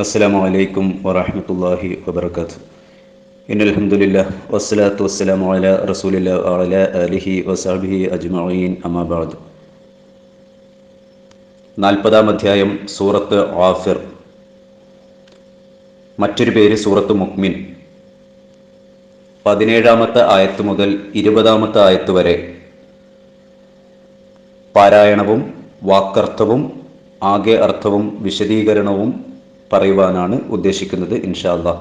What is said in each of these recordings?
അസ്സാം വലൈക്കും വറഹമത്തല്ലാഹി വബർക്കാത്ത് ഇന്നലഹമുല്ല വസ്സലാത്തു വസ്സലാം അല റസൂലില്ല അല അലിഹി വസാബിഹി അജ്മീൻ അമാബാദ് നാൽപ്പതാം അധ്യായം സൂറത്ത് ആഫിർ മറ്റൊരു പേര് സൂറത്ത് മുക്മിൻ. പതിനേഴാമത്തെ ആയത്ത് മുതൽ ഇരുപതാമത്തെ ആയത്ത് വരെ പാരായണവും വാക്കർത്ഥവും ആകെ അർത്ഥവും വിശദീകരണവും പറയുവാനാണ് ഉദ്ദേശിക്കുന്നത് ഇൻഷാ അല്ലാ.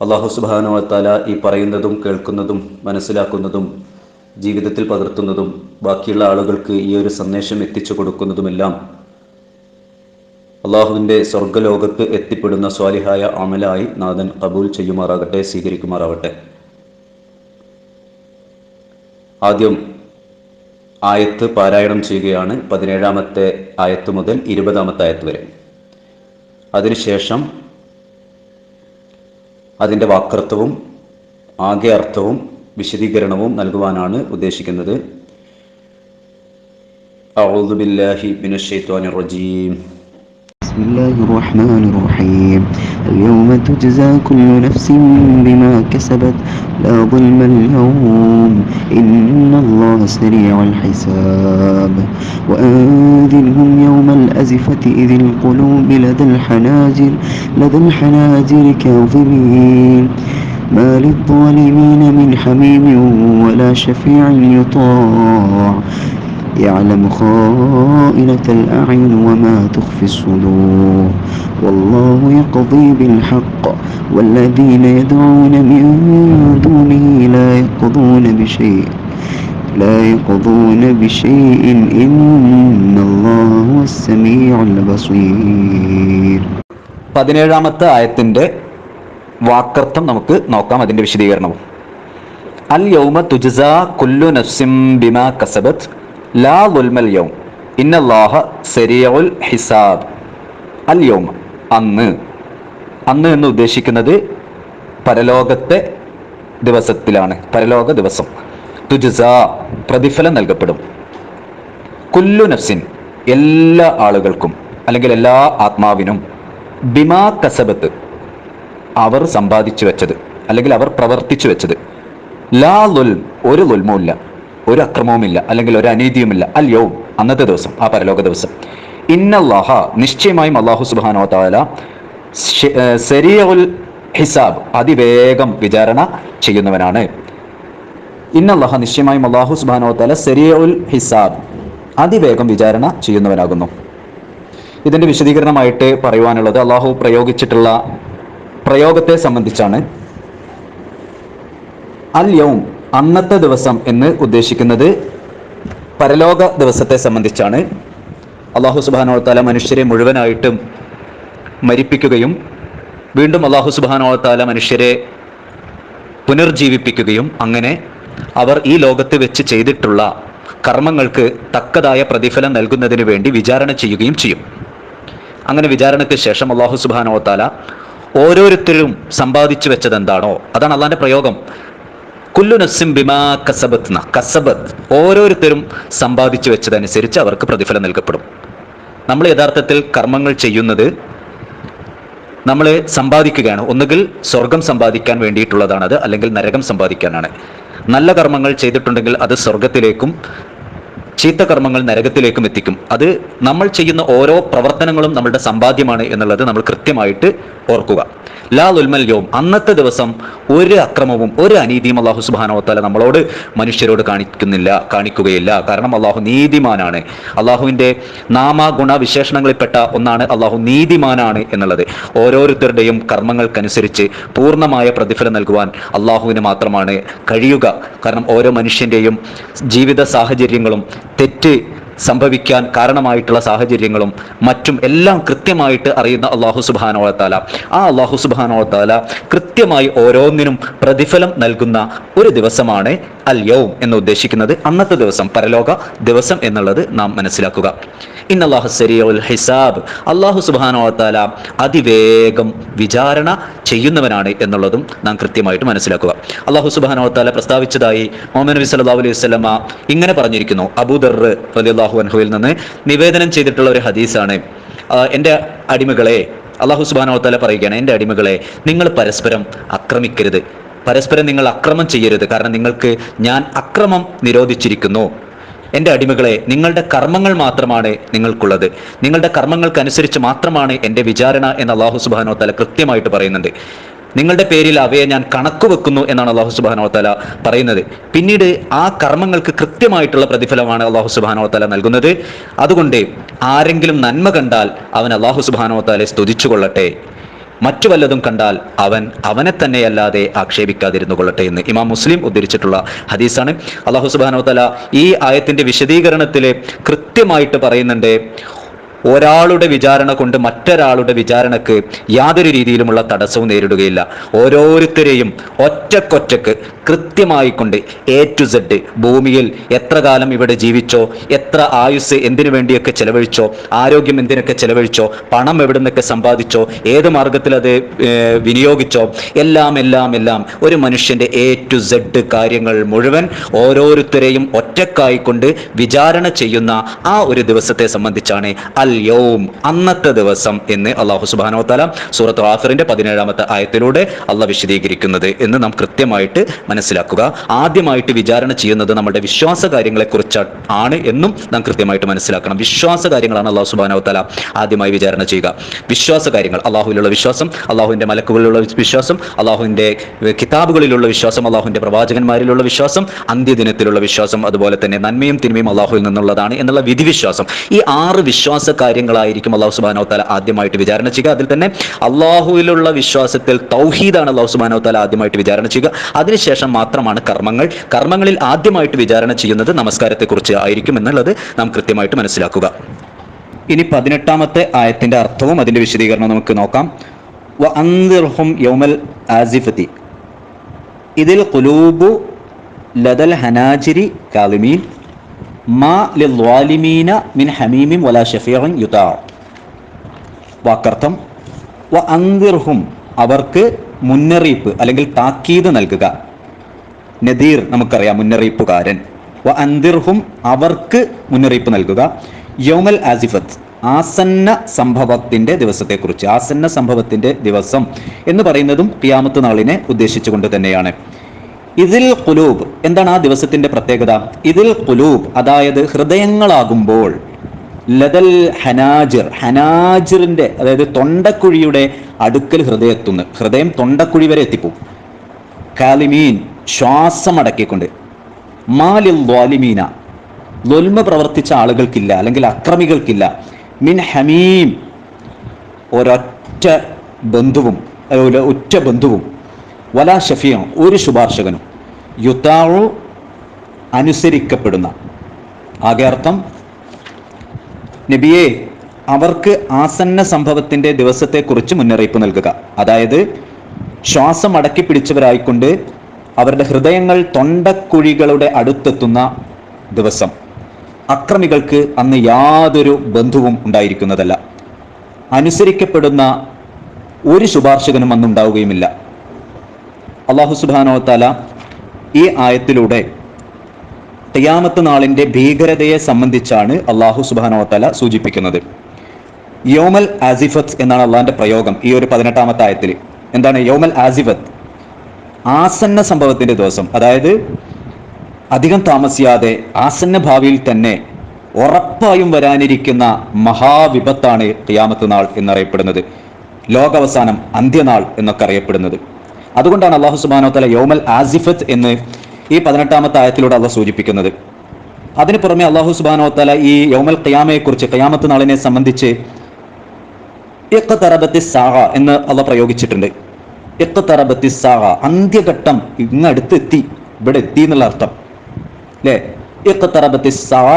അള്ളാഹു സുബാനുവത്താല ഈ പറയുന്നതും കേൾക്കുന്നതും മനസ്സിലാക്കുന്നതും ജീവിതത്തിൽ പകർത്തുന്നതും ബാക്കിയുള്ള ആളുകൾക്ക് ഈ ഒരു സന്ദേശം എത്തിച്ചു കൊടുക്കുന്നതുമെല്ലാം അള്ളാഹുവിന്റെ സ്വർഗലോകത്ത് എത്തിപ്പെടുന്ന സ്വാലിഹായ അമലായി നാഥൻ കബൂൽ ചെയ്യുമാറാകട്ടെ സ്വീകരിക്കുമാറാവട്ടെ. ആദ്യം ആയത്ത് പാരായണം ചെയ്യുകയാണ് പതിനേഴാമത്തെ ആയത്ത് മുതൽ ഇരുപതാമത്തെ ആയത്ത് വരെ. അതിനുശേഷം അതിൻ്റെ വാക്കർത്ഥവും ആകെ അർത്ഥവും വിശദീകരണവും നൽകുവാനാണ് ഉദ്ദേശിക്കുന്നത് أعوذ بالله من الشيطان الرجيم بسم الله الرحمن الرحيم اليوم تجزى كل نفس بما كسبت لا ظلم اليوم. إن الله سريع الحساب. وأنذرهم يوم الأزفة إذ القلوب لدى الحناجر لدى الحناجر كاظمين. ما للظالمين من حميم ولا شفيع يطاع. يعلم خائنة الأعين وما تخفي الصدور والله يقضي بالحق والذين يدعون من دونه لا يقضون بشيء لا يقضون بشيء إن الله هو السميع البصير പതിനേഴാമത്തെ ആയത്തിൻ്റെ വാക്കർത്ഥം നമുക്ക് നോക്കാം അതിൻ്റെ വിശദീകരണവും അൽ യൗമ തുജ്സ കുല്ലു നഫ്സിം ബിമാ കസബത്ത് ലാ ദുൽമൽ യൗം. ഇന്നല്ലാഹ സെരിയുൽ ഹിസാബ്. അൽ യൗമ അന്ന്. അന്ന് എന്ന് ഉദ്ദേശിക്കുന്നത് പരലോകത്തെ ദിവസത്തിലാണ്. പരലോക ദിവസം. തുജസ പ്രതിഫലം നൽകപ്പെടും. കുല്ലു നഫ്സിൻ എല്ലാ ആളുകൾക്കും അല്ലെങ്കിൽ എല്ലാ ആത്മാവിനും ബിമാ കസബത്ത് അവർ സമ്പാദിച്ചു വെച്ചത് അല്ലെങ്കിൽ അവർ പ്രവർത്തിച്ചു വെച്ചത്. ലാ ലുൽ ഒരു ലുൽമുമില്ല ഒരു അക്രമവുമില്ല അല്ലെങ്കിൽ ഒരു അനീതിയുമില്ല അല്ലയോ അന്നത്തെ ദിവസം ആ പരലോക ദിവസം. ഇന്നല്ലാഹ നിശ്ചയമായും അള്ളാഹു സുബാനോ താല ഹിസാബ് അതിവേഗം വിചാരണ ചെയ്യുന്നവനാണ്. ഇന്നല്ലാഹ നിശ്ചയമായും അള്ളാഹു സുബാനോ താല സെരിയുൽ ഹിസാബ് അതിവേഗം വിചാരണ ചെയ്യുന്നവനാകുന്നു. ഇതിന്റെ വിശദീകരണമായിട്ട് പറയുവാനുള്ളത് അള്ളാഹു പ്രയോഗിച്ചിട്ടുള്ള പ്രയോഗത്തെ സംബന്ധിച്ചാണ്. അൽ യൗം അന്നത്തെ ദിവസം എന്ന് ഉദ്ദേശിക്കുന്നത് പരലോക ദിവസത്തെ സംബന്ധിച്ചാണ്. അള്ളാഹു സുബാനോത്താല മനുഷ്യരെ മുഴുവനായിട്ടും മരിപ്പിക്കുകയും വീണ്ടും അള്ളാഹു സുബാനോത്താല മനുഷ്യരെ പുനർജീവിപ്പിക്കുകയും അങ്ങനെ അവർ ഈ ലോകത്ത് വെച്ച് ചെയ്തിട്ടുള്ള കർമ്മങ്ങൾക്ക് തക്കതായ പ്രതിഫലം നൽകുന്നതിന് വേണ്ടി വിചാരണ ചെയ്യുകയും ചെയ്യും. അങ്ങനെ വിചാരണയ്ക്ക് ശേഷം അള്ളാഹു സുബാനോത്താല ഓരോരുത്തരും സമ്പാദിച്ചു വെച്ചത് എന്താണോ അതാണ് അള്ളാന്റെ പ്രയോഗം. ബിമാ ഓരോരുത്തരും സമ്പാദിച്ചു വെച്ചതനുസരിച്ച് അവർക്ക് പ്രതിഫലം നൽകപ്പെടും. നമ്മൾ യഥാർത്ഥത്തിൽ കർമ്മങ്ങൾ ചെയ്യുന്നത് നമ്മൾ സമ്പാദിക്കുകയാണ്. ഒന്നുകിൽ സ്വർഗം സമ്പാദിക്കാൻ വേണ്ടിയിട്ടുള്ളതാണത് അല്ലെങ്കിൽ നരകം സമ്പാദിക്കാനാണ്. നല്ല കർമ്മങ്ങൾ ചെയ്തിട്ടുണ്ടെങ്കിൽ അത് സ്വർഗത്തിലേക്കും ചീത്ത കർമ്മങ്ങൾ നരകത്തിലേക്കും എത്തിക്കും. അത് നമ്മൾ ചെയ്യുന്ന ഓരോ പ്രവർത്തനങ്ങളും നമ്മളുടെ സമ്പാദ്യമാണ് എന്നുള്ളത് നമ്മൾ കൃത്യമായിട്ട് ഓർക്കുക. ലാ ഉൽമൽ യോം അന്നത്തെ ദിവസം ഒരു അക്രമവും ഒരു അനീതിയും അള്ളാഹു സുബാനോത്താല നമ്മളോട് മനുഷ്യരോട് കാണിക്കുന്നില്ല കാണിക്കുകയില്ല. കാരണം അള്ളാഹു നീതിമാനാണ്. അള്ളാഹുവിന്റെ നാമ ഗുണ വിശേഷണങ്ങളിൽപ്പെട്ട ഒന്നാണ് അള്ളാഹു നീതിമാനാണ് എന്നുള്ളത്. ഓരോരുത്തരുടെയും കർമ്മങ്ങൾക്കനുസരിച്ച് പൂർണമായ പ്രതിഫലം നൽകുവാൻ അള്ളാഹുവിന് മാത്രമാണ് കഴിയുക. കാരണം ഓരോ മനുഷ്യന്റെയും ജീവിത സാഹചര്യങ്ങളും തെറ്റ് സംഭവിക്കാൻ കാരണമായിട്ടുള്ള സാഹചര്യങ്ങളും മറ്റും എല്ലാം കൃത്യമായിട്ട് അറിയുന്ന അള്ളാഹു സുബാനോളത്താല ആ അള്ളാഹു സുബാനോളത്താല കൃത്യമായി ഓരോന്നിനും പ്രതിഫലം നൽകുന്ന ഒരു ദിവസമാണ് അൽ യൗം എന്ന് ഉദ്ദേശിക്കുന്നത് അന്നത്തെ ദിവസം പരലോക ദിവസം എന്നുള്ളത് നാം മനസ്സിലാക്കുക. ഇന്നല്ലാഹു സരിയുൽ ഹിസാബ്. അള്ളാഹു സുബാനോത്താല അതിവേഗം വിചാരണ ചെയ്യുന്നവനാണ് എന്നുള്ളതും നാം കൃത്യമായിട്ട് മനസ്സിലാക്കുക. അള്ളാഹു സുബാനോത്താല പ്രസ്താവിച്ചതായി മുഹമ്മദ് നബി സല്ലല്ലാഹു അലൈഹി വസല്ലമ ഇങ്ങനെ പറഞ്ഞിരിക്കുന്നു. അബൂദർ റളിയല്ലാഹു അൻഹുവിൽ നിന്ന് നിവേദനം ചെയ്തിട്ടുള്ള ഒരു ഹദീസാണ്. എന്റെ അടിമകളെ അള്ളാഹു സുബാനോത്തല പറയുകയാണ് എന്റെ അടിമകളെ നിങ്ങൾ പരസ്പരം ആക്രമിക്കരുത്. പരസ്പരം നിങ്ങൾ അക്രമം ചെയ്യരുത്. കാരണം നിങ്ങൾക്ക് ഞാൻ അക്രമം നിരോധിച്ചിരിക്കുന്നു. എന്റെ അടിമകളെ നിങ്ങളുടെ കർമ്മങ്ങൾ മാത്രമാണ് നിങ്ങൾക്കുള്ളത്. നിങ്ങളുടെ കർമ്മങ്ങൾക്കനുസരിച്ച് മാത്രമാണ് എന്റെ വിചാരണ എന്ന് അള്ളാഹു സുബാനോ തല കൃത്യമായിട്ട് പറയുന്നുണ്ട്. നിങ്ങളുടെ പേരിൽ അവയെ ഞാൻ കണക്ക് വെക്കുന്നു എന്നാണ് അള്ളാഹു സുബാനോ തല പറയുന്നത്. പിന്നീട് ആ കർമ്മങ്ങൾക്ക് കൃത്യമായിട്ടുള്ള പ്രതിഫലമാണ് അള്ളാഹു സുബാനോ തല നൽകുന്നത്. അതുകൊണ്ട് ആരെങ്കിലും നന്മ കണ്ടാൽ അവൻ അള്ളാഹു സുബാനോ തലെ സ്തുതിച്ചു കൊള്ളട്ടെ മറ്റു വല്ലതും കണ്ടാൽ അവൻ അവനെ തന്നെയല്ലാതെ ആക്ഷേപിക്കാതിരുന്നു കൊള്ളട്ടെ എന്ന് ഇമാം മുസ്ലിം ഉദ്ധരിച്ചിട്ടുള്ള ഹദീസാണ്. അള്ളാഹു സുബാനോ തല ഈ ആയത്തിന്റെ വിശദീകരണത്തിൽ കൃത്യമായിട്ട് പറയുന്നുണ്ട് ഒരാളുടെ വിചാരണ കൊണ്ട് മറ്റൊരാളുടെ വിചാരണക്ക് യാതൊരു രീതിയിലുമുള്ള തടസ്സവും നേരിടുകയില്ല. ഓരോരുത്തരെയും ഒറ്റക്കൊറ്റക്ക് കൃത്യമായി കൊണ്ട് എ ടു സെഡ് ഭൂമിയിൽ എത്ര കാലം ഇവിടെ ജീവിച്ചോ എത്ര ആയുസ് എന്തിനു വേണ്ടിയൊക്കെ ചെലവഴിച്ചോ ആരോഗ്യം എന്തിനൊക്കെ ചെലവഴിച്ചോ പണം എവിടെ നിന്നൊക്കെ സമ്പാദിച്ചോ ഏത് മാർഗത്തിൽ അത് വിനിയോഗിച്ചോ എല്ലാം എല്ലാം എല്ലാം ഒരു മനുഷ്യന്റെ എ ടു സെഡ് കാര്യങ്ങൾ മുഴുവൻ ഓരോരുത്തരെയും ഒറ്റക്കായിക്കൊണ്ട് വിചാരണ ചെയ്യുന്ന ആ ഒരു ദിവസത്തെ സംബന്ധിച്ചാണ് അൽ യൗം അന്നത്തെ ദിവസം എന്ന് അള്ളാഹു സുബാനോ സൂറത്ത് ആഫറിന്റെ പതിനേഴാമത്തെ ആയത്തിലൂടെ അള്ള വിശദീകരിക്കുന്നത് എന്ന് നാം കൃത്യമായിട്ട് മനസ്സിലാക്കുക. ആദ്യമായിട്ട് വിചാരണ ചെയ്യുന്നത് നമ്മുടെ വിശ്വാസ കാര്യങ്ങളെ കുറിച്ച് ആണ് എന്നും നാം കൃത്യമായിട്ട് മനസ്സിലാക്കണം. വിശ്വാസ കാര്യങ്ങളാണ് അള്ളാഹു സുബാനോ തല ആദ്യമായി വിചാരണ ചെയ്യുക. വിശ്വാസ കാര്യങ്ങൾ അള്ളാഹുവിലുള്ള വിശ്വാസം അള്ളാഹുവിന്റെ മലക്കുകളിലുള്ള വിശ്വാസം അള്ളാഹുവിന്റെ കിതാബുകളിലുള്ള വിശ്വാസം അള്ളാഹുവിന്റെ പ്രവാചകന്മാരിലുള്ള വിശ്വാസം അന്ത്യദിനത്തിലുള്ള വിശ്വാസം അതുപോലെ തന്നെ നന്മയും തിന്മയും അള്ളാഹുവിൽ നിന്നുള്ളതാണ് എന്നുള്ള വിധിവിശ്വാസം. ഈ ആറ് വിശ്വാസ കാര്യങ്ങളായിരിക്കും അള്ളാഹു സുബാനോ തല ആദ്യമായിട്ട് വിചാരണ ചെയ്യുക. അതിൽ തന്നെ അള്ളാഹുവിലുള്ള വിശ്വാസത്തിൽ തൗഹീദാണ് അള്ളാഹു സുബാനോ തല ആദ്യമായിട്ട് വിചാരണ ചെയ്യുക. അതിനുശേഷം മാത്രമാണ് കർമ്മങ്ങൾ. കർമ്മങ്ങളിൽ ആദ്യമായിട്ട് വിചാരണ ചെയ്യുന്നത് നമസ്കാരത്തെക്കുറിച്ച് ആയിരിക്കും എന്നുള്ളത് നാം കൃത്യമായിട്ട് മനസ്സിലാക്കുക. ഇനി പതിനെട്ടാമത്തെ ആയത്തിന്റെ അർത്ഥവും അതിന്റെ വിശദീകരണവും നമുക്ക് നോക്കാം. വ യൗമൽ ഇതിൽ ഖുലൂബു ലദൽ ഹനാജിരി കാലിമീൻ. മാ മിൻ ഹമീമിൻ വലാ ഷഫീഉൻ യുതാ വാക്കർത്ഥം വ അവർക്ക് മുന്നറിയിപ്പ് അല്ലെങ്കിൽ താക്കീത് നൽകുക. നദീർ നമുക്കറിയാം മുന്നറിയിപ്പുകാരൻ. വ അന്തിർഹും അവർക്ക് മുന്നറിയിപ്പ് നൽകുക. യൗമൽ ആസിഫത്ത് ആസന്ന സംഭവത്തിന്റെ ദിവസത്തെക്കുറിച്ച് ആസന്ന സംഭവത്തിന്റെ ദിവസം എന്ന് പറയുന്നതും ഖിയാമത്ത് നാളിനെ ഉദ്ദേശിച്ചുകൊണ്ട് തന്നെയാണ്. ഇതിൽ കുലൂബ് എന്താണ് ആ ദിവസത്തിന്റെ പ്രത്യേകത? ഇതിൽ കുലൂബ് അതായത് ഹൃദയങ്ങളാകുമ്പോൾ ലതൽ ഹനാജിർ ഹനാജിറിന്റെ അതായത് തൊണ്ടക്കുഴിയുടെ അടുക്കൽ ഹൃദയം എത്തുന്നു ഹൃദയം തൊണ്ടക്കുഴി വരെ എത്തിപ്പോവും. കാലിമീൻ ശ്വാസം അടക്കിക്കൊണ്ട് മാലിൽ ദ്വാലിമീന ലൊൽമ പ്രവർത്തിച്ച ആളുകൾക്കില്ല അല്ലെങ്കിൽ അക്രമികൾക്കില്ല. മിൻ ഹമീം ഒരൊറ്റ ബന്ധുവും ഒറ്റ ബന്ധുവും. വലാ ഷഫിയ ഒരു ശുപാർശകനും. യുത്താവു അനുസരിക്കപ്പെടുന്ന. ആകെ അർത്ഥം നബിയെ അവർക്ക് ആസന്ന സംഭവത്തിന്റെ ദിവസത്തെക്കുറിച്ച് മുന്നറിയിപ്പ് നൽകുക. അതായത് ശ്വാസം അടക്കി പിടിച്ചവരായിക്കൊണ്ട് അവരുടെ ഹൃദയങ്ങൾ തൊണ്ടക്കുഴികളുടെ അടുത്തെത്തുന്ന ദിവസം. അക്രമികൾക്ക് അന്ന് യാതൊരു ബന്ധുവും ഉണ്ടായിരിക്കുന്നതല്ല. അനുസരിക്കപ്പെടുന്ന ഒരു ശുപാർശകനും അന്ന് ഉണ്ടാവുകയുമില്ല അള്ളാഹു സുബാനോ തല ഈ ആയത്തിലൂടെ തെയ്യാമത്ത് നാളിന്റെ ഭീകരതയെ സംബന്ധിച്ചാണ് അള്ളാഹു സുബാനോ തല സൂചിപ്പിക്കുന്നത്. യോമൽ ആസിഫത്ത് എന്നാണ് അള്ളാഹിന്റെ പ്രയോഗം ഈ ഒരു പതിനെട്ടാമത്തെ ആയത്തിൽ. എന്താണ് യോമൽ ആസിഫത്ത്? ആസന്ന സംഭവത്തിന്റെ ദിവസം. അതായത് അധികം താമസിയാതെ ആസന്ന ഭാവിയിൽ തന്നെ ഉറപ്പായും വരാനിരിക്കുന്ന മഹാവിപത്താണ് തെയ്യാമത്ത് നാൾ എന്നറിയപ്പെടുന്നത്. ലോകാവസാനം അന്ത്യനാൾ എന്നൊക്കെ അറിയപ്പെടുന്നത്. അതുകൊണ്ടാണ് അള്ളാഹു സുബാനോ തല യോമൽ ആസിഫത്ത് എന്ന് ഈ പതിനെട്ടാമത്തെ ആയത്തിലൂടെ അള്ളാഹ് സൂചിപ്പിക്കുന്നത്. അതിന് പുറമെ അള്ളാഹു സുബാനോ തല ഈ യോമൽ ഖിയാമയെക്കുറിച്ച് ഖിയാമത്ത് നാളിനെ സംബന്ധിച്ച് ഇഖ്തറബത്തി സാഹ എന്ന് അള്ള പ്രയോഗിച്ചിട്ടുണ്ട്. ഇഖ്തറബത്തി സാഹ അന്ത്യഘട്ടം ഇങ്ങടുത്ത് എത്തി ഇവിടെ എത്തി എന്നുള്ള അർത്ഥം. അല്ലേ ഇഖ്തറബത്തി സാഹ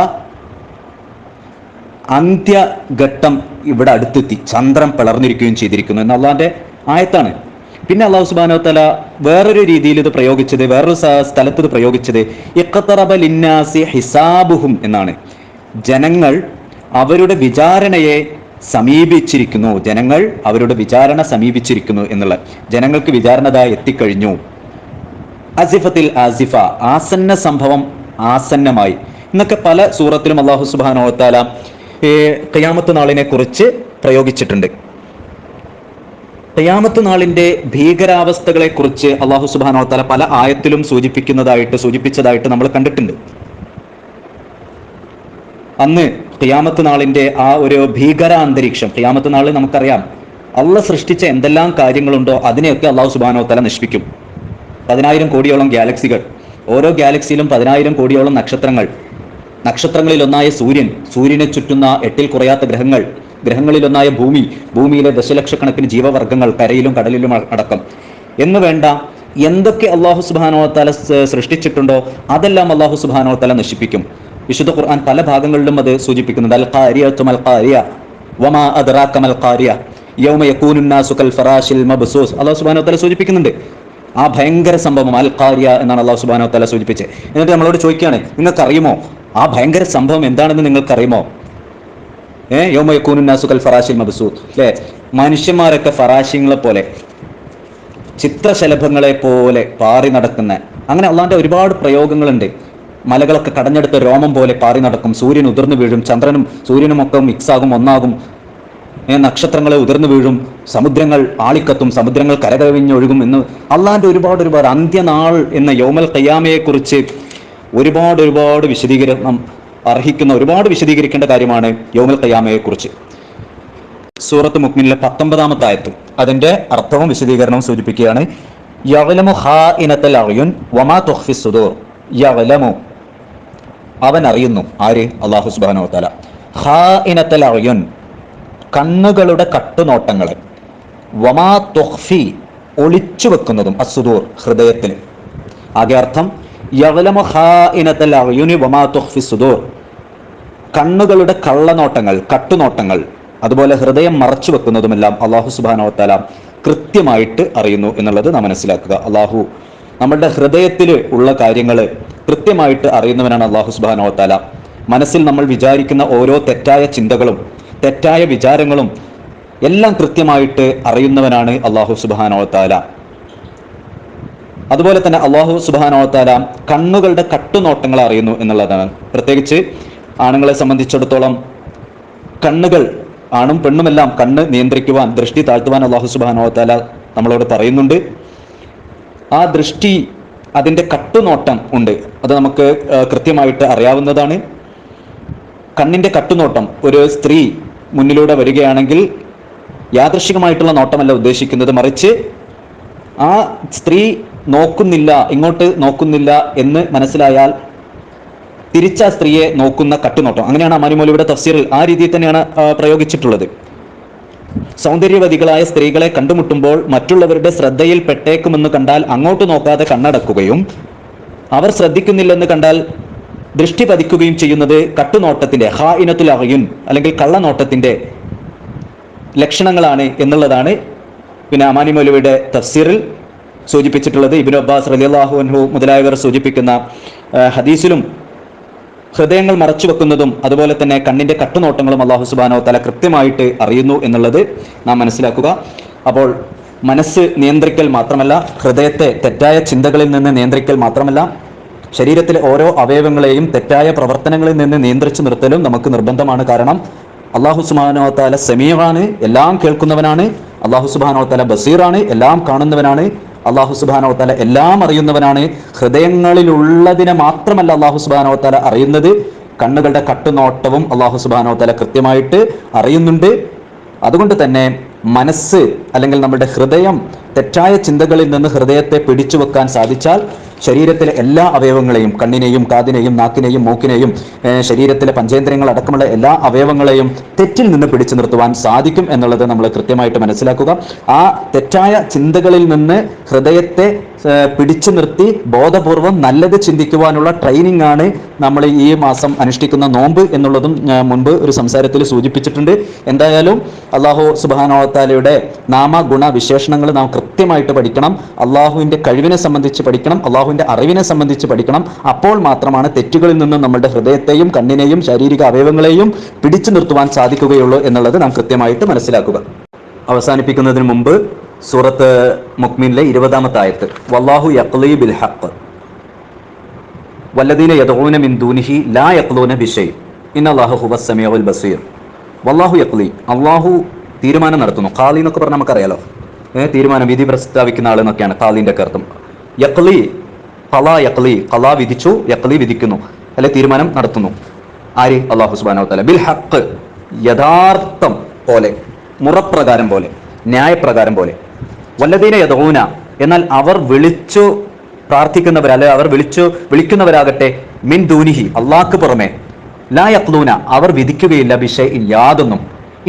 അന്ത്യഘട്ടം ഇവിടെ അടുത്തെത്തി ചന്ദ്രം പിളർന്നിരിക്കുകയും ചെയ്തിരിക്കുന്നു എന്ന് അള്ളാന്റെ ആയത്താണ്. പിന്നെ അള്ളാഹു സുബാനോ തല വേറൊരു രീതിയിൽ ഇത് പ്രയോഗിച്ചത് വേറൊരു സ്ഥലത്ത് ഇത് പ്രയോഗിച്ചത് ഇഖ്തറബ ലിന്നാസി ഹിസാബുഹും എന്നാണ്. ജനങ്ങൾ അവരുടെ വിചാരണയെ സമീപിച്ചിരിക്കുന്നു. ജനങ്ങൾ അവരുടെ വിചാരണ സമീപിച്ചിരിക്കുന്നു എന്നുള്ള. ജനങ്ങൾക്ക് വിചാരണത എത്തിക്കഴിഞ്ഞു. അസിഫത്തിൽ ആസിഫ ആസന്ന സംഭവം ആസന്നമായി. എന്നൊക്കെ പല സൂറത്തിലും അള്ളാഹു സുബാനോ താല ഖിയാമത്ത് നാളിനെ കുറിച്ച് പ്രയോഗിച്ചിട്ടുണ്ട്. ഖിയാമത്ത് നാളിന്റെ ഭീകരാവസ്ഥകളെ കുറിച്ച് അള്ളാഹു സുബാനോ തല പല ആയത്തിലും സൂചിപ്പിക്കുന്നതായിട്ട് സൂചിപ്പിച്ചതായിട്ട് നമ്മൾ കണ്ടിട്ടുണ്ട്. അന്ന് ഖിയാമത്ത് നാളിന്റെ ആ ഒരു ഭീകര അന്തരീക്ഷം ഖിയാമത്ത് നാൾ നമുക്കറിയാം അള്ള സൃഷ്ടിച്ച എന്തെല്ലാം കാര്യങ്ങളുണ്ടോ അതിനെയൊക്കെ അള്ളാഹു സുബാനോ തല നശിപ്പിക്കും പതിനായിരം കോടിയോളം ഗാലക്സികൾ ഓരോ ഗാലക്സിയിലും പതിനായിരം കോടിയോളം നക്ഷത്രങ്ങൾ. നക്ഷത്രങ്ങളിൽ ഒന്നായ സൂര്യൻ സൂര്യനെ ചുറ്റുന്ന എട്ടിൽ കുറയാത്ത ഗ്രഹങ്ങൾ ഗ്രഹങ്ങളിൽ ഒന്നായ ഭൂമി ഭൂമിയിലെ ദശലക്ഷക്കണക്കിന് ജീവവർഗങ്ങൾ കരയിലും കടലിലും അടക്കം. എന്ന് വേണ്ട എന്തൊക്കെ അള്ളാഹു സുബാനോ തല സൃഷ്ടിച്ചിട്ടുണ്ടോ അതെല്ലാം അള്ളാഹു സുബാനോ തല നശിപ്പിക്കും. വിശുദ്ധ ഖുർആൻ പല ഭാഗങ്ങളിലും അത് സൂചിപ്പിക്കുന്നുണ്ട്. അൽ ഖാരിയ വമാ അദ്റാക മൽ ഖാരിയ യൗമ യകൂനു നാസു കൽ ഫറാശിൽ മബ്സൂസ്. അള്ളാഹു സുബ്ഹാനഹു വതആല സൂചിപ്പിക്കുന്നുണ്ട്. ആ ഭയങ്കര സംഭവം അൽ ഖാരിയ എന്നാണ് അള്ളാഹു സുബ്ഹാനഹു വതആല സൂചിപ്പിച്ചത്. എന്നിട്ട് നമ്മളോട് ചോദിക്കുകയാണ് നിങ്ങൾക്കറിയുമോ? ആ ഭയങ്കര സംഭവം എന്താണെന്ന് നിങ്ങൾക്ക് അറിയുമോ ഏ? യൗമ യകൂനു നാസു കൽ ഫറാശിൽ മബ്സൂസ് അല്ലേ മനുഷ്യന്മാരൊക്കെ ഫറാശിങ്ങളെ പോലെ ചിത്രശലഭങ്ങളെ പോലെ പാറി നടക്കുന്ന അങ്ങനെ അള്ളാന്റെ ഒരുപാട് പ്രയോഗങ്ങളുണ്ട്. മലകളൊക്കെ കടഞ്ഞെടുത്ത രോമം പോലെ പാറി നടക്കും. സൂര്യൻ ഉതിർന്നു വീഴും ചന്ദ്രനും സൂര്യനും ഒക്കെ മിക്സ് ആകും ഒന്നാകും നക്ഷത്രങ്ങളെ ഉതിർന്നു വീഴും സമുദ്രങ്ങൾ ആളിക്കത്തും സമുദ്രങ്ങൾ കരകവിഞ്ഞൊഴുകും എന്ന് അള്ളാന്റെ ഒരുപാട് ഒരുപാട് അന്ത്യനാൾ എന്ന യോമൽ കയ്യാമയെ കുറിച്ച് ഒരുപാട് ഒരുപാട് വിശദീകരണം അർഹിക്കുന്ന ഒരുപാട് വിശദീകരിക്കേണ്ട കാര്യമാണ് യോമൽ കയ്യാമയെ കുറിച്ച്. സൂറത്ത് മുക്മിനിലെ പത്തൊമ്പതാമത്തെ ആയത്ത് അതിന്റെ അർത്ഥവും വിശദീകരണവും സൂചിപ്പിക്കുകയാണ് വമാ അവൻ അറിയുന്നു ആര്? അള്ളാഹു സുബാനോ തല ഹാ ഇനത്തൽ അറിയുൻ കണ്ണുകളുടെ കട്ടുനോട്ടങ്ങളെ വമാ തുഹ്ഫി ഒളിച്ചു വെക്കുന്നതും അസുദൂർ ഹൃദയത്തിൽ. ആകെ അർത്ഥം യവലമു ഇനത്തൽ അറിയുനി വമാ തുഹ്ഫി സുദൂർ. കണ്ണുകളുടെ കള്ളനോട്ടങ്ങൾ കട്ടുനോട്ടങ്ങൾ അതുപോലെ ഹൃദയം മറച്ചു വെക്കുന്നതുമെല്ലാം അള്ളാഹു സുബാനോ തല കൃത്യമായിട്ട് അറിയുന്നു എന്നുള്ളത് നാം മനസ്സിലാക്കുക. അള്ളാഹു നമ്മളുടെ ഹൃദയത്തിൽ ഉള്ള കാര്യങ്ങൾ കൃത്യമായിട്ട് അറിയുന്നവനാണ് അള്ളാഹു സുബാനോ തല മനസ്സിൽ നമ്മൾ വിചാരിക്കുന്ന ഓരോ തെറ്റായ ചിന്തകളും തെറ്റായ വിചാരങ്ങളും എല്ലാം കൃത്യമായിട്ട് അറിയുന്നവനാണ് അള്ളാഹു സുബാനോ താല അതുപോലെ തന്നെ അള്ളാഹു സുബാനോത്താല കണ്ണുകളുടെ കട്ടുനോട്ടങ്ങൾ അറിയുന്നു എന്നുള്ളതാണ്. പ്രത്യേകിച്ച് ആണുങ്ങളെ സംബന്ധിച്ചിടത്തോളം കണ്ണുകൾ ആണും പെണ്ണുമെല്ലാം കണ്ണ് നിയന്ത്രിക്കുവാൻ ദൃഷ്ടി താഴ്ത്തുവാൻ അള്ളാഹു സുബാനോത്താല നമ്മളോട് പറയുന്നുണ്ട്. ആ ദൃഷ്ടി അതിന്റെ കട്ടുനോട്ടം ഉണ്ട്. അത് നമുക്ക് കൃത്യമായിട്ട് അറിയാവുന്നതാണ്. കണ്ണിന്റെ കട്ടുനോട്ടം ഒരു സ്ത്രീ മുന്നിലൂടെ വരികയാണെങ്കിൽ യാദൃശികമായിട്ടുള്ള നോട്ടമല്ല ഉദ്ദേശിക്കുന്നത്. മറിച്ച് ആ സ്ത്രീ നോക്കുന്നില്ല ഇങ്ങോട്ട് നോക്കുന്നില്ല എന്ന് മനസ്സിലായാൽ തിരിച്ച സ്ത്രീയെ നോക്കുന്ന കട്ടുനോട്ടം. അങ്ങനെയാണ് അമാനിമോലിയുടെ തഫ്സീറിൽ ആ രീതിയിൽ തന്നെയാണ് പ്രയോഗിച്ചിട്ടുള്ളത്. സൗന്ദര്യവതികളായ സ്ത്രീകളെ കണ്ടുമുട്ടുമ്പോൾ മറ്റുള്ളവരുടെ ശ്രദ്ധയിൽ പെട്ടേക്കുമെന്ന് കണ്ടാൽ അങ്ങോട്ട് നോക്കാതെ കണ്ണടക്കുകയും അവർ ശ്രദ്ധിക്കുന്നില്ലെന്ന് കണ്ടാൽ ദൃഷ്ടി പതിക്കുകയും ചെയ്യുന്നത് കട്ടുനോട്ടത്തിന്റെ ഹാ ഇനത്തുൽ അഹയുൻ അല്ലെങ്കിൽ കള്ളനോട്ടത്തിന്റെ ലക്ഷണങ്ങളാണ് എന്നുള്ളതാണ് പിന്നെ അമാനി മൗലവിയുടെ തഫ്സീറിൽ സൂചിപ്പിച്ചിട്ടുള്ളത്. ഇബിൻ അബ്ബാസ് റലിയല്ലാഹു അൻഹു മുതലായവർ സൂചിപ്പിക്കുന്ന ഹദീസിലും ഹൃദയങ്ങൾ മറച്ചു വെക്കുന്നതും അതുപോലെ തന്നെ കണ്ണിന്റെ കട്ടുനോട്ടങ്ങളും അള്ളാഹു സുബാനോ തല കൃത്യമായിട്ട് അറിയുന്നു എന്നുള്ളത് നാം മനസ്സിലാക്കുക. അപ്പോൾ മനസ്സ് നിയന്ത്രിക്കൽ മാത്രമല്ല ഹൃദയത്തെ തെറ്റായ ചിന്തകളിൽ നിന്ന് നിയന്ത്രിക്കൽ മാത്രമല്ല ശരീരത്തിലെ ഓരോ അവയവങ്ങളെയും തെറ്റായ പ്രവർത്തനങ്ങളിൽ നിന്ന് നിയന്ത്രിച്ചു നിർത്തലും നമുക്ക് നിർബന്ധമാണ്. കാരണം അള്ളാഹു സുബാനോ താല സെമിയാണ് എല്ലാം കേൾക്കുന്നവനാണ്. അള്ളാഹു സുബാനോ താല ബസീറാണ് എല്ലാം കാണുന്നവനാണ്. അള്ളാഹു സുബാനോത്തല താല എല്ലാം അറിയുന്നവനാണ്. ഹൃദയങ്ങളിലുള്ളതിനെ മാത്രമല്ല അള്ളാഹു സുബാനോത്തല താല അറിയുന്നത്. കണ്ണുകളുടെ കട്ടുനോട്ടവും അള്ളാഹു സുബാനോത്തല താല കൃത്യമായിട്ട് അറിയുന്നുണ്ട്. അതുകൊണ്ട് തന്നെ മനസ്സ് അല്ലെങ്കിൽ നമ്മുടെ ഹൃദയം തെറ്റായ ചിന്തകളിൽ നിന്ന് ഹൃദയത്തെ പിടിച്ചു വെക്കാൻ സാധിച്ചാൽ ശരീരത്തിലെ എല്ലാ അവയവങ്ങളെയും കണ്ണിനെയും കാതിനെയും നാക്കിനെയും മൂക്കിനെയും ശരീരത്തിലെ പഞ്ചേന്ദ്രിയങ്ങൾ അടക്കമുള്ള എല്ലാ അവയവങ്ങളെയും തെറ്റിൽ നിന്ന് പിടിച്ചു നിർത്തുവാൻ സാധിക്കും എന്നുള്ളത് നമ്മൾ കൃത്യമായിട്ട് മനസ്സിലാക്കുക. ആ തെറ്റായ ചിന്തകളിൽ നിന്ന് ഹൃദയത്തെ പിടിച്ചു നിർത്തി ബോധപൂർവം നല്ലത് ചിന്തിക്കുവാനുള്ള ട്രെയിനിങ് ആണ് നമ്മൾ ഈ മാസം അനുഷ്ഠിക്കുന്ന നോമ്പ് എന്നുള്ളതും മുൻപ് ഒരു സംസാരത്തിൽ സൂചിപ്പിച്ചിട്ടുണ്ട്. എന്തായാലും അള്ളാഹു സുബാനോത്താലയുടെ നാമ ഗുണ വിശേഷണങ്ങൾ നാം കൃത്യമായിട്ട് പഠിക്കണം. അള്ളാഹുവിന്റെ കഴിവിനെ സംബന്ധിച്ച് പഠിക്കണം. അള്ളാഹുവിന്റെ അറിവിനെ സംബന്ധിച്ച് പഠിക്കണം. അപ്പോൾ മാത്രമാണ് തെറ്റുകളിൽ നിന്നും നമ്മുടെ ഹൃദയത്തെയും കണ്ണിനെയും ശാരീരിക അവയവങ്ങളെയും പിടിച്ചു നിർത്തുവാൻ സാധിക്കുകയുള്ളൂ എന്നുള്ളത് നാം കൃത്യമായിട്ട് മനസ്സിലാക്കുക. അവസാനിപ്പിക്കുന്നതിന് മുമ്പ് സൂറത്ത് മുക്മിനിലെ ഇരുപതാമത്തെ ആയത്ത്. വല്ലാഹു യക്ലീ ബിൽ ഹക്ക് വല്ലദീന യദോന മിൻ ദൂനിഹി ലാ യഖ്ലൂന ബിശൈ ഇന്നല്ലാഹു ഹുബസ് സമീഉൽ ബസീർ. വല്ലാഹു യക്ലീ അള്ളാഹു തീരുമാനം നടത്തുന്നു. ഖാലി എന്നൊക്കെ പറഞ്ഞാൽ നമുക്കറിയാലോ. തീരുമാനം വിധി പ്രസ്താവിക്കുന്ന ആൾ എന്നൊക്കെയാണ് കാലിന്റെ ഒക്കെ അർത്ഥം. യക്ലി കല യക്ലി കല വിധിച്ചു യക്ലി വിധിക്കുന്നു. അല്ലെ തീരുമാനം നടത്തുന്നു. ആര്? അള്ളാഹു സുബാനോ തല ബിൽ ഹക്ക് യഥാർത്ഥം പോലെ മുറപ്രകാരം പോലെ ന്യായപ്രകാരം പോലെ. വല്ലതീന യദൂന എന്നാൽ അവർ വിളിച്ചു പ്രാർത്ഥിക്കുന്നവർ അല്ലെ അവർ വിളിച്ചു വിളിക്കുന്നവരാകട്ടെ മിൻ ദൂനിഹി അള്ളാഹ്ക്ക് പുറമെ. ലാ യക്ലൂന അവർ വിധിക്കുകയില്ല ബിഷയ യാതൊന്നും.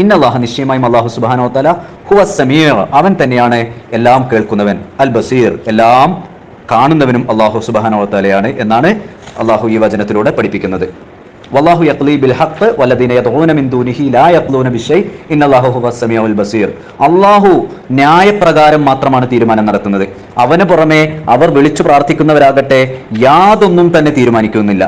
ഇന്നല്ലാഹ നിശ്ചയമായും അള്ളാഹു സുബാനോ തല ഹുവ സമീർ അവൻ തന്നെയാണ് എല്ലാം കേൾക്കുന്നവൻ അൽ ബസീർ എല്ലാം കാണുന്നവനും അള്ളാഹു സുബാനോ തലയാണ് എന്നാണ് അള്ളാഹു ഈ വചനത്തിലൂടെ പഠിപ്പിക്കുന്നത്. വല്ലാഹു ഹഖ് വല്ലദീന യദ്ഊന മിൻ ദൂനിഹി ലാ യഖ്ലൂന ഇന്നല്ലാഹു ബസീർ. അല്ലാഹു ന്യായപ്രകാരം മാത്രമാണ് തീരുമാനം നടത്തുന്നത്. അവന് പുറമെ അവർ വിളിച്ചു പ്രാർത്ഥിക്കുന്നവരാകട്ടെ യാതൊന്നും തന്നെ തീരുമാനിക്കുന്നില്ല.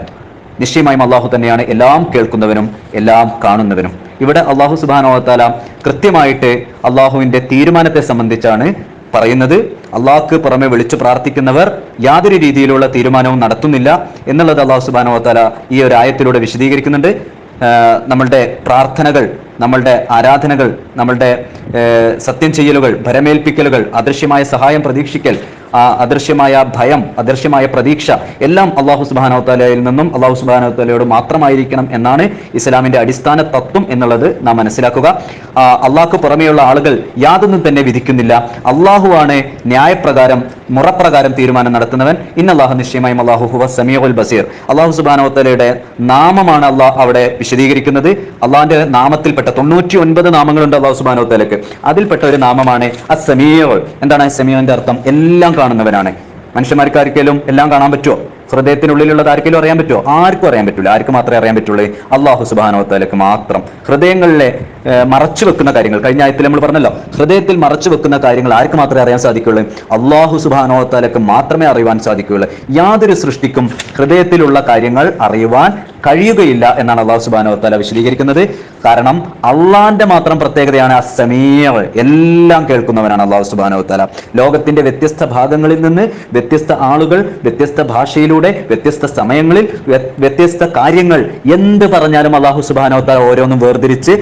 നിശ്ചയമായും അള്ളാഹു തന്നെയാണ് എല്ലാം കേൾക്കുന്നവനും എല്ലാം കാണുന്നവനും. ഇവിടെ അള്ളാഹു സുബാനോത്താല കൃത്യമായിട്ട് അള്ളാഹുവിന്റെ തീരുമാനത്തെ സംബന്ധിച്ചാണ് പറയുന്നത്. അള്ളാഹ്ക്ക് പുറമെ വിളിച്ചു പ്രാർത്ഥിക്കുന്നവർ യാതൊരു രീതിയിലുള്ള തീരുമാനവും നടത്തുന്നില്ല എന്നുള്ളത് അള്ളാഹു സുബാനോത്താല ഈ ഒരു ആയത്തിലൂടെ വിശദീകരിക്കുന്നുണ്ട്. നമ്മളുടെ പ്രാർത്ഥനകൾ നമ്മളുടെ ആരാധനകൾ നമ്മളുടെ സത്യം ചെയ്യലുകൾ ഭരമേൽപ്പിക്കലുകൾ അദൃശ്യമായ സഹായം പ്രതീക്ഷിക്കൽ ആ അദൃശ്യമായ ഭയം അദൃശ്യമായ പ്രതീക്ഷ എല്ലാം അള്ളാഹു സുബാനോത്താലയിൽ നിന്നും അള്ളാഹു സുബാനോത്താലയോട് മാത്രമായിരിക്കണം എന്നാണ് ഇസ്ലാമിന്റെ അടിസ്ഥാന തത്വം എന്നുള്ളത് നാം മനസ്സിലാക്കുക. അള്ളാഹ്ക്ക് പുറമെയുള്ള ആളുകൾ യാതൊന്നും തന്നെ വിധിക്കുന്നില്ല. അള്ളാഹുവാണ് ന്യായപ്രകാരം മുറപ്രകാരം തീരുമാനം നടത്തുന്നവൻ. ഇന്ന് അള്ളാഹു നിശ്ചയമായും അള്ളാഹു ഹുവ സമീഉൽ ബസീർ. അള്ളാഹു സുബാനോത്തലയുടെ നാമമാണ് അള്ളാഹ് അവിടെ വിശദീകരിക്കുന്നത്. അള്ളാഹിന്റെ നാമത്തിൽപ്പെട്ട തൊണ്ണൂറ്റി ഒൻപത് നാമങ്ങളുണ്ട് അള്ളാഹു സുബാനോത്തലക്ക് അതിൽപ്പെട്ട ഒരു നാമമാണ് അസമീയോൾ എന്താണ് അസമീയോന്റെ അർത്ഥം? എല്ലാം കാണുന്നവനാണ് മനുഷ്യന്മാർക്ക് ആർക്കെങ്കിലും എല്ലാം കാണാൻ പറ്റുമോ ഹൃദയത്തിനുള്ളിലുള്ളത് ആർക്കെങ്കിലും അറിയാൻ പറ്റുമോ ആർക്കും അറിയാൻ പറ്റില്ല ആർക്ക് മാത്രമേ അറിയാൻ പറ്റുള്ളൂ? അള്ളാഹു സുബാനോത്തലക്ക് മാത്രം. ഹൃദയങ്ങളിലെ മറച്ചു വെക്കുന്ന കാര്യങ്ങൾ. കഴിഞ്ഞ ആയത്തിൽ നമ്മൾ പറഞ്ഞല്ലോ ഹൃദയത്തിൽ മറച്ചു വെക്കുന്ന കാര്യങ്ങൾ ആർക്ക് മാത്രമേ അറിയാൻ സാധിക്കുകയുള്ളൂ? അള്ളാഹു സുബാനോത്താലക്ക് മാത്രമേ അറിയുവാൻ സാധിക്കുകയുള്ളൂ. യാതൊരു സൃഷ്ടിക്കും ഹൃദയത്തിലുള്ള കാര്യങ്ങൾ അറിയുവാൻ കഴിയുകയില്ല എന്നാണ് അള്ളാഹു സുബാനോത്താല വിശദീകരിക്കുന്നത്. കാരണം അള്ളാന്റെ മാത്രം പ്രത്യേകതയാണ് ആ സമീർ എല്ലാം കേൾക്കുന്നവനാണ് അള്ളാഹു സുബാനോത്താല ലോകത്തിന്റെ വ്യത്യസ്ത ഭാഗങ്ങളിൽ നിന്ന് വ്യത്യസ്ത ആളുകൾ വ്യത്യസ്ത ഭാഷയിലൂടെ വ്യത്യസ്ത സമയങ്ങളിൽ വ്യത്യസ്ത കാര്യങ്ങൾ എന്ത് പറഞ്ഞാലും അള്ളാഹു സുബാനോത്താല ഓരോന്നും വേർതിരിച്ച്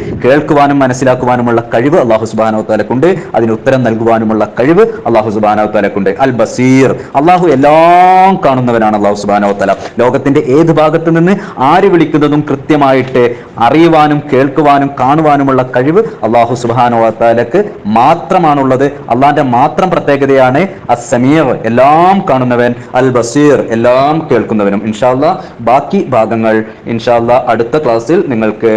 കേൾക്കുവാനും മനസ്സിലാക്കുവാനുമുള്ള കഴിവ് അള്ളാഹു സുബാനോ തലക്കുണ്ട് അതിന് ഉത്തരം നൽകുവാനുമുള്ള കഴിവ് അള്ളാഹു സുബാനോ തലക്കുണ്ട് അൽ ബസീർ അള്ളാഹു എല്ലാം കാണുന്നവനാണ് അള്ളാഹു സുബാനോ തല ലോകത്തിന്റെ ഏത് ഭാഗത്ത് നിന്ന് ആര് വിളിക്കുന്നതും കൃത്യമായിട്ട് അറിയുവാനും കേൾക്കുവാനും കാണുവാനുമുള്ള കഴിവ് അള്ളാഹു സുബാനോ തലക്ക് മാത്രമാണുള്ളത്. അള്ളാന്റെ മാത്രം പ്രത്യേകതയാണ് അസമീർ എല്ലാം കാണുന്നവൻ അൽ ബസീർ എല്ലാം കേൾക്കുന്നവനും. ഇൻഷാല്ല ബാക്കി ഭാഗങ്ങൾ ഇൻഷാല്ല അടുത്ത ക്ലാസ്സിൽ നിങ്ങൾക്ക്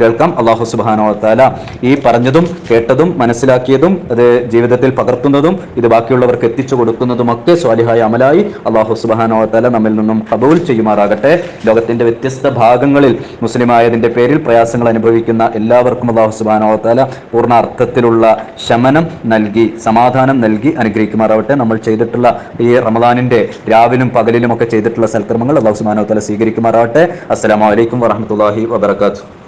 കേൾക്കാം. അള്ളാഹു സുബാനോ താല ഈ പറഞ്ഞതും കേട്ടതും മനസ്സിലാക്കിയതും അത് ജീവിതത്തിൽ പകർത്തുന്നതും ഇത് ബാക്കിയുള്ളവർക്ക് എത്തിച്ചു കൊടുക്കുന്നതുമൊക്കെ സ്വാലിഹായ അമലായി അള്ളാഹു സുബാനോ താല നമ്മിൽ നിന്നും കബൂൽ ചെയ്യുമാറാകട്ടെ. ലോകത്തിന്റെ വ്യത്യസ്ത ഭാഗങ്ങളിൽ മുസ്ലിമായതിന്റെ പേരിൽ പ്രയാസങ്ങൾ അനുഭവിക്കുന്ന എല്ലാവർക്കും അള്ളാഹു സുബാനോ താല പൂർണ അർത്ഥത്തിലുള്ള ശമനം നൽകി സമാധാനം നൽകി അനുഗ്രഹിക്കുമാറാവട്ടെ. നമ്മൾ ചെയ്തിട്ടുള്ള ഈ റമദാനിന്റെ രാവിലും പകലിലും ഒക്കെ ചെയ്തിട്ടുള്ള സൽക്രമങ്ങൾ അള്ളാഹു സുബാനോ താല സ്വീകരിക്കുമാറാവട്ടെ. അസ്സലാമു അലൈക്കും വറഹമത്തല്ലാഹി വബർക്കാത്തു